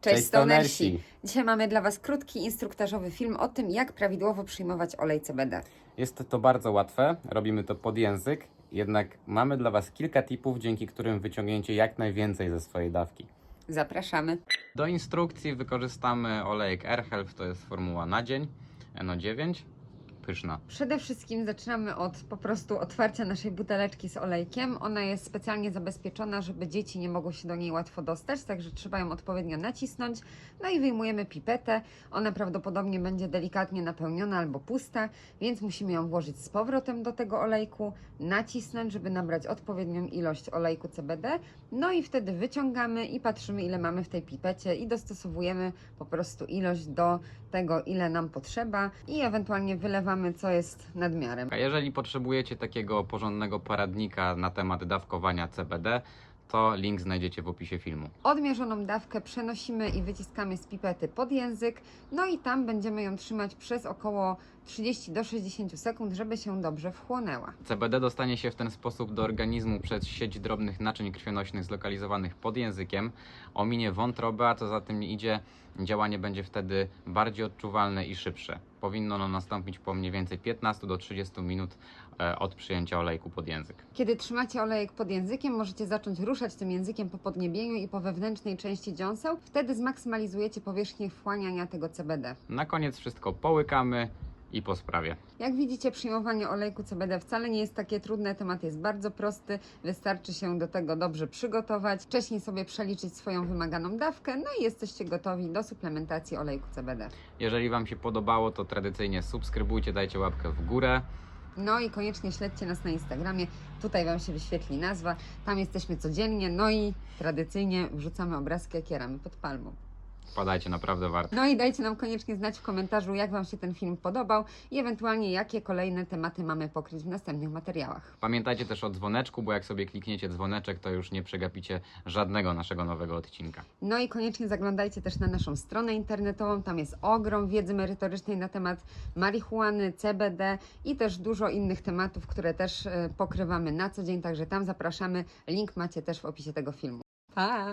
Cześć, Cześć, stonersi! Dzisiaj mamy dla Was krótki instruktażowy film o tym, jak prawidłowo przyjmować olej CBD. Jest to bardzo łatwe, robimy to pod język, jednak mamy dla Was kilka tipów, dzięki którym wyciągnięcie jak najwięcej ze swojej dawki. Zapraszamy. Do instrukcji wykorzystamy olejek AirHealth, to jest formuła na dzień, NO9, pyszna. Przede wszystkim zaczynamy od po prostu otwarcia naszej buteleczki z olejkiem. Ona jest specjalnie zabezpieczona, żeby dzieci nie mogło się do niej łatwo dostać, także trzeba ją odpowiednio nacisnąć. No i wyjmujemy pipetę. Ona prawdopodobnie będzie delikatnie napełniona albo pusta, więc musimy ją włożyć z powrotem do tego olejku, nacisnąć, żeby nabrać odpowiednią ilość olejku CBD. No i wtedy wyciągamy i patrzymy, ile mamy w tej pipecie i dostosowujemy po prostu ilość do tego, ile nam potrzeba i ewentualnie wylewamy, co jest nadmiarem. A jeżeli potrzebujecie takiego porządnego poradnika na temat dawkowania CBD, to link znajdziecie w opisie filmu. Odmierzoną dawkę przenosimy i wyciskamy z pipety pod język, no i tam będziemy ją trzymać przez około 30 do 60 sekund, żeby się dobrze wchłonęła. CBD dostanie się w ten sposób do organizmu przez sieć drobnych naczyń krwionośnych zlokalizowanych pod językiem, ominie wątrobę, a co za tym idzie, działanie będzie wtedy bardziej odczuwalne i szybsze. Powinno ono nastąpić po mniej więcej 15 do 30 minut e, od przyjęcia olejku pod język. Kiedy trzymacie olejek pod językiem, możecie zacząć ruszać tym językiem po podniebieniu i po wewnętrznej części dziąseł. Wtedy zmaksymalizujecie powierzchnię wchłaniania tego CBD. Na koniec wszystko połykamy i po sprawie. Jak widzicie, przyjmowanie olejku CBD wcale nie jest takie trudne, temat jest bardzo prosty, wystarczy się do tego dobrze przygotować, wcześniej sobie przeliczyć swoją wymaganą dawkę, no i jesteście gotowi do suplementacji olejku CBD. Jeżeli Wam się podobało, to tradycyjnie subskrybujcie, dajcie łapkę w górę. No i koniecznie śledźcie nas na Instagramie, tutaj Wam się wyświetli nazwa, tam jesteśmy codziennie, no i tradycyjnie wrzucamy obrazki, jak jaramy pod palmą. Wpadajcie, naprawdę warto. No i dajcie nam koniecznie znać w komentarzu, jak Wam się ten film podobał i ewentualnie jakie kolejne tematy mamy pokryć w następnych materiałach. Pamiętajcie też o dzwoneczku, bo jak sobie klikniecie dzwoneczek, to już nie przegapicie żadnego naszego nowego odcinka. No i koniecznie zaglądajcie też na naszą stronę internetową. Tam jest ogrom wiedzy merytorycznej na temat marihuany, CBD i też dużo innych tematów, które też e, pokrywamy na co dzień. Także tam zapraszamy. Link macie też w opisie tego filmu. Pa!